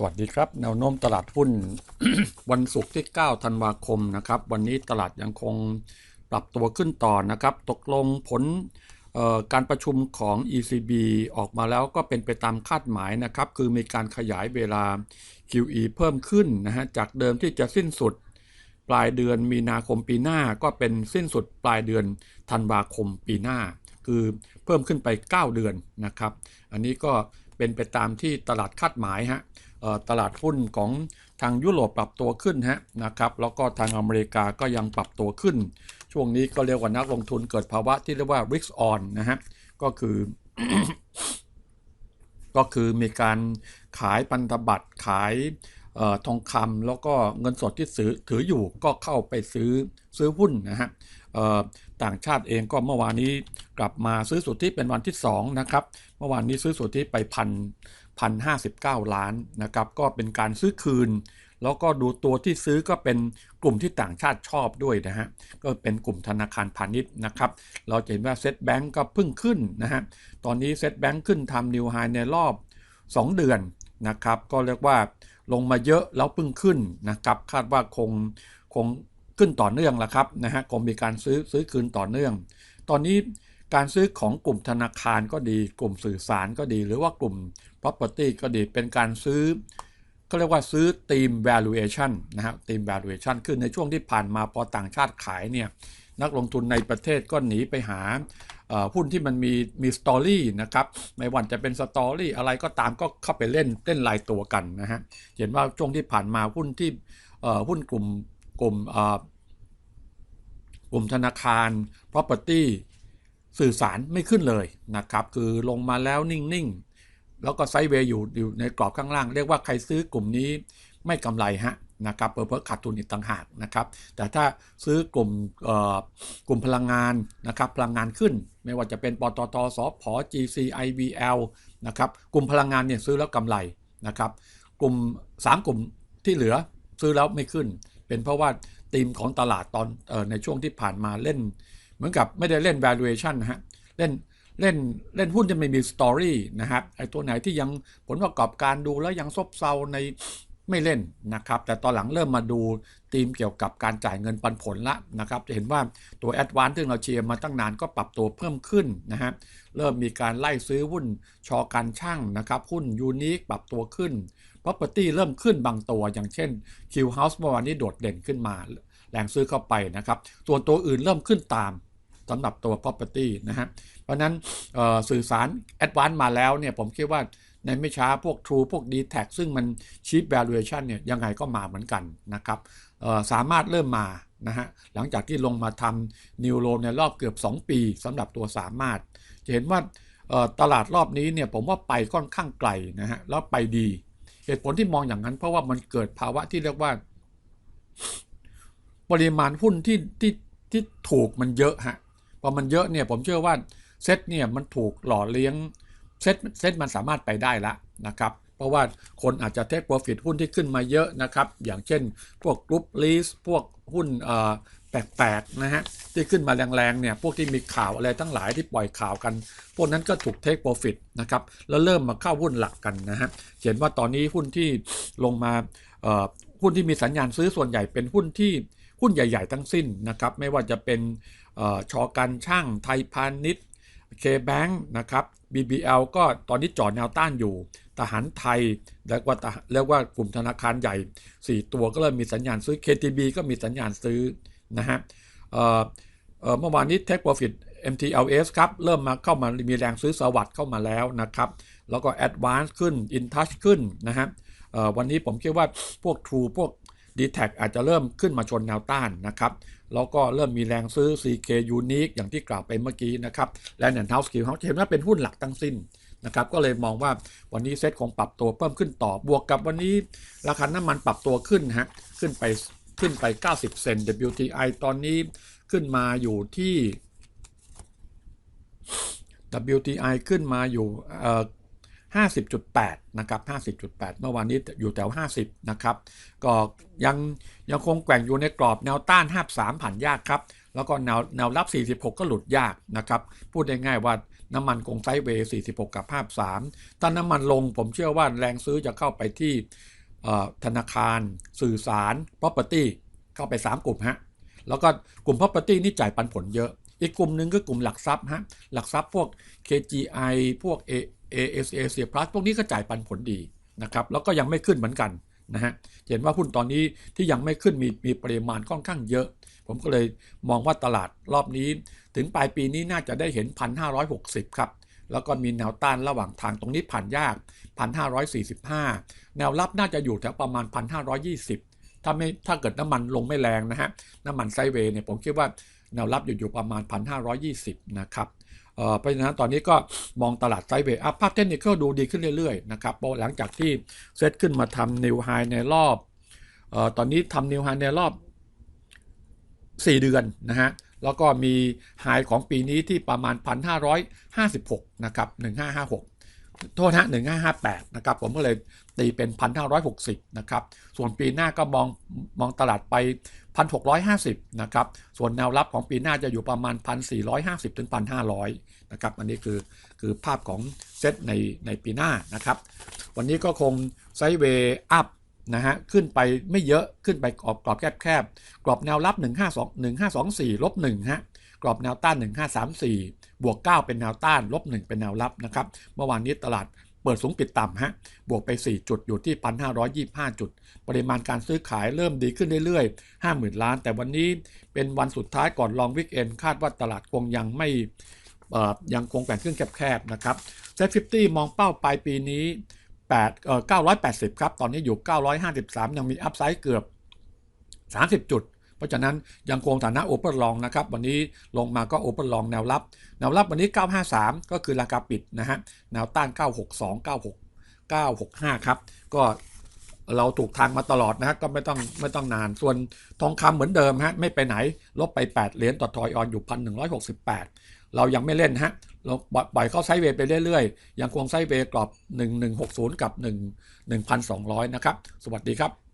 สวัสดีครับแนวโน้มตลาดหุ้นวันศุกร์ที่ 9 ธันวาคมนะครับ วันนี้ตลาดยังคงปรับตัวขึ้นต่อนะครับ ตกลงผลการประชุมของ ECB ออกมาแล้วก็เป็นไปตามคาดหมายนะครับ คือมีการขยายเวลา QE เพิ่มขึ้นนะฮะจากเดิมที่จะสิ้นสุดปลายเดือนมีนาคมปีหน้าก็เป็นสิ้นสุดปลายเดือนธันวาคมปีหน้า คือเพิ่มขึ้นไป 9 เดือนนะครับ อันนี้ก็เป็นไปตามที่ตลาดคาดหมายฮะ ตลาดหุ้นของทางยุโรปปรับตัวขึ้นฮะนะครับแล้วก็ทางอเมริกาก็ยังปรับตัวขึ้น ช่วงนี้ก็เรียกว่านักลงทุนเกิดภาวะที่เรียกว่า risk on นะฮะก็คือ ก็คือมีการขายพันธบัตรขายออทองคำแล้วก็เงินสดที่ถือถืออยู่ก็เข้าไปซื้อซื้อหุ้นนะฮะต่างชาติเองก็เมื่อวานนี้กลับมาซื้อสุทธิเป็นวันที่2นะครับเมื่อวานนี้ซื้อสุทธิไปพัน พันห้าสิบเก้าล้านนะครับก็เป็นการซื้อคืน แล้วก็ดูตัวที่ซื้อก็เป็นกลุ่มที่ต่างชาติชอบด้วยนะฮะก็เป็นกลุ่มธนาคารพาณิชย์นะครับเราจะเห็นว่าเซ็ตแบงก์ก็เพิ่งขึ้นนะฮะตอนนี้เซ็ตแบงก์ขึ้นทำนิวไฮในรอบ 2 เดือนนะครับก็เรียกว่าลงมาเยอะแล้วเพิ่งขึ้นนะครับคาดว่าคงคงขึ้นต่อเนื่องละครับนะฮะคงมีการซื้อซื้อคืนต่อเนื่อง ตอนนี้การซื้อของกลุ่มธนาคารก็ดี กลุ่มสื่อสารก็ดี หรือว่ากลุ่ม property ก็ดีเป็นการซื้อก็เรียกว่าซื้อ team valuation นะฮะ team valuation คือในช่วงที่ผ่านมาพอต่างชาติขายเนี่ยนักลงทุนในประเทศก็หนีไปหาหุ้นที่มันมีมีสตอรี่นะครับไม่ว่าจะเป็นสตอรี่อะไรก็ตามก็เข้าไปเล่นเล่นรายตัวกันนะฮะเห็นว่าช่วงที่ผ่านมาหุ้นที่หุ้นกลุ่มกลุ่มกลุ่มธนาคาร property สื่อสารไม่ขึ้นเลยนะครับ คือลงมาแล้วนิ่งๆ แล้วก็ไซด์เวย์อยู่อยู่ในกรอบข้างล่าง เรียกว่าใครซื้อกลุ่มนี้ไม่กำไรฮะนะครับเพิ่มขาดทุนอีกต่างหากนะครับ แต่ถ้าซื้อกลุ่มกลุ่มพลังงานนะครับพลังงานขึ้น ไม่ว่าจะเป็นปตทสพ GC IVL นะครับกลุ่มพลังงานเนี่ยซื้อแล้วกำไรนะครับกลุ่ม 3 กลุ่มที่เหลือซื้อแล้วไม่ขึ้น เป็นเพราะว่าธีมของตลาดตอนออในช่วงที่ผ่านมาเล่น เหมือนกับไม่ได้เล่น valuation นะฮะเล่น เล่นเล่นหุ้นจะไม่มีสตอรี่นะครับไอ้ตัวไหนที่ยังผลประกอบการดูแล้วยังซบเซาในไม่เล่นนะครับ แต่ตอนหลังเริ่มมาดูธีมเกี่ยวกับการจ่ายเงินปันผลละนะครับ จะเห็นว่าตัว a d v a n c e ซึ่เราเชียร์มาตั้งนานก็ปรับตัวเพิ่มขึ้นนะฮะเริ่มมีการไล่ซื้อหุ้นชอการช่างนะครับหุ้นยูนิคปรับตัวขึ้น property เริ่มขึ้นบางตัว อย่างเช่น Q House เมื่อวานนี้โดดเด่นขึ้นมาแรงซื้อเข้าไปนะครับ ตัวตัวอื่นเริ่มขึ้นตาม สำหรับตัว property นะฮะเพราะนั้นสื่อสาร advance มาแล้วเนี่ยผมคิดว่าในไม่ช้าพวก True พวก d t a c ซึ่งมัน cheap valuation เนี่ยยังไงก็มาเหมือนกันนะครับสามารถเริ่มมานะฮะหลังจากที่ลงมาทำ New Low ในรอบเกือบ 2 ปีสำหรับตัวสามารถ จะเห็นว่าตลาดรอบนี้เนี่ยผมว่าไปค่อนข้างไกลนะฮะแล้วไปดี เหตุผลที่มองอย่างนั้น เพราะว่ามันเกิดภาวะที่เรียกว่า ปริมาณหุ้นที่ที่ที่ถูกมันเยอะฮะ พอมันเยอะเนี่ยผมเชื่อว่าเซ็ตเนี่ยมันถูกหล่อเลี้ยงเซ็ตเซ็ตมันสามารถไปได้ละนะครับ เพราะว่าคนอาจจะเทคโปรฟิตหุ้นที่ขึ้นมาเยอะนะครับ อย่างเช่น พวกกรุ๊ปลีสพวกหุ้นแปลกๆนะฮะที่ขึ้นมาแรงๆเนี่ยพวกที่มีข่าวอะไรทั้งหลายที่ปล่อยข่าวกัน พวกนั้นก็ถูกเทคโปรฟิตนะครับแล้วเริ่มมาเข้าหุ้นหลักกันนะฮะเห็นว่าตอนนี้หุ้นที่ลงมาหุ้นที่มีสัญญาณซื้อส่วนใหญ่เป็นหุ้นที่ หุ้นใหญ่ ๆ ทั้งสิ้นนะครับ ไม่ว่าจะเป็นอชอการช่างไทยพาณิชย์เคแบงค์นะครับ BBL ก็ตอนนี้จอดแนวต้านอยู่ ทหารไทยเรียกว่าเรียกว่ากลุ่มธนาคารใหญ่ 4 ตัวก็เริ่มมีสัญญาณซื้อ KTB ก็มีสัญญาณซื้อนะฮะเมื่อวานนี้ Take Profit MTLS ครับ เริ่มมาเข้ามามีแรงซื้อสวัสด์เข้ามาแล้วนะครับ แล้วก็ Advance ขึ้น InTouch ขึ้นนะฮะวันนี้ผมคิดว่าพวก True พวก d t แทอาจจะเริ่มขึ้นมาชนแนวต้านนะครับ แล้วก็เริ่มมีแรงซื้อ CK Unique อย่างที่กล่าวไปเมื่อกี้นะครับและ n อนเ House Q House เห็นว่าเป็นหุ้นหลักทั้งสิ้นนะครับก็เลยมองว่าวันนี้เซ็ตคงปรับตัวเพิ่มขึ้นต่อบวกกับวันนี้ราคาน้ำมันปรับตัวขึ้นฮะขึ้นไปขึ้นไป 90 เซน WTI ตอนนี้ขึ้นมาอยู่ที่ WTI ขึ้นมาอยู่เอ่อ 50.8 นะครับ 50.8 เมื่อวานนี้อยู่แถว 50 นะครับ ก็ยังยังคงแกว่งอยู่ในกรอบแนวต้าน 53 ผ่านยากครับ แล้วก็แนวแนวรับ 46 ก็หลุดยากนะครับ พูดง่ายว่าน้ำมันคงไซด์เวย์ 46 กับภาพ3ถ้าน้ำมันลงผมเชื่อว่าแรงซื้อจะเข้าไปที่ธนาคาร สื่อสาร property เข้าไป 3 กลุ่มฮะ แล้วก็กลุ่ม property นี่จ่ายปันผลเยอะ อีกกลุ่มหนึ่งก็กลุ่มหลักทรัพย์ฮะ หลักทรัพย์พวก KGI พวก A ASA เสียพลัสพวกนี้ก็จ่ายปันผลดีนะครับแล้วก็ยังไม่ขึ้นเหมือนกันนะฮะเห็นว่าหุ้นตอนนี้ที่ยังไม่ขึ้นมีมีปริมาณค่อนข้างเยอะ ผมก็เลยมองว่าตลาดรอบนี้ ถึงปลายปีนี้น่าจะได้เห็น 1,560 ครับแล้วก็มีแนวต้านระหว่างทางตรงนี้ผ่านยาก 1,545 แนวรับน่าจะอยู่แถวประมาณ 1,520 ถ้าไม่ถ้าเกิดน้ำมันลงไม่แรงนะฮะน้ำมันไซเวย์เนี่ยผมคิดว่าแนวรับอยู่อยู่ประมาณ 1,520 นะครับ เพราะฉะนั้นตอนนี้ก็มองตลาดไซด์เวย์อัพภาพเทคนิคดูดีขึ้นเรื่อยๆนะครับหลังจากที่เซตขึ้นมาทำนิวไฮในรอบออตอนนี้ทำนิวไฮในรอบ 4 เดือนนะฮะแล้วก็มีไฮของปีนี้ที่ประมาณ 1,556 นะครับ 1556 โทษนะ1558นะครับ ผมก็เลยตีเป็น1,560นะครับ ส่วนปีหน้าก็มองมองตลาดไป1,650นะครับ ส่วนแนวรับของปีหน้าจะอยู่ประมาณ1,450ถึง1,500นะครับ อันนี้คือคือภาพของเซตในในปีหน้านะครับ วันนี้ก็คงไซด์เวย์อัพนะฮะขึ้นไปไม่เยอะขึ้นไปกรอบกรอบแคบๆกรอบแนวรับ 152 1524ลบ1ฮะ กรอบแนวต้าน 1534 บวก 9 เป็นแนวต้าน ลบ 1 เป็นแนวรับนะครับ เมื่อวานนี้ตลาดเปิดสูงปิดต่ำฮะ บวกไป 4 จุดอยู่ที่ 1,525 จุด ปริมาณการซื้อขายเริ่มดีขึ้นเรื่อยๆ 50,000 ล้าน แต่วันนี้เป็นวันสุดท้ายก่อนลองวิกเอนคาดว่าตลาดคงยังไม่ยังคงแบ่งขึ้นแคบๆนะครับเซ็ต50มองเป้าปลายปีนี้8เอ่อ980 ครับ ตอนนี้อยู่ 953 ยังมีอัพไซด์เกือบ 30 จุด เพราะฉะนั้นยังคงฐานะโอเปอร์ลองนะครับวันนี้ลงมาก็โอเปอร์ลองแนวรับ แนวรับวันนี้ 953 ก็คือราคาปิดนะฮะแนวต้าน 962 96 965 ครับ ก็เราถูกทางมาตลอดนะฮะก็ไม่ต้องไม่ต้องนาน ส่วนทองคำเหมือนเดิมฮะไม่ไปไหน ลบไป 8 เหรียญต่อทอยออนอยู่ 1,168 เรายังไม่เล่นฮะเราปล่อยเข้าไซด์เวย์ไปเรื่อยๆ ยังคงไซด์เวย์กรอบ 1160 กับ 1 1,200 นะครับ สวัสดีครับ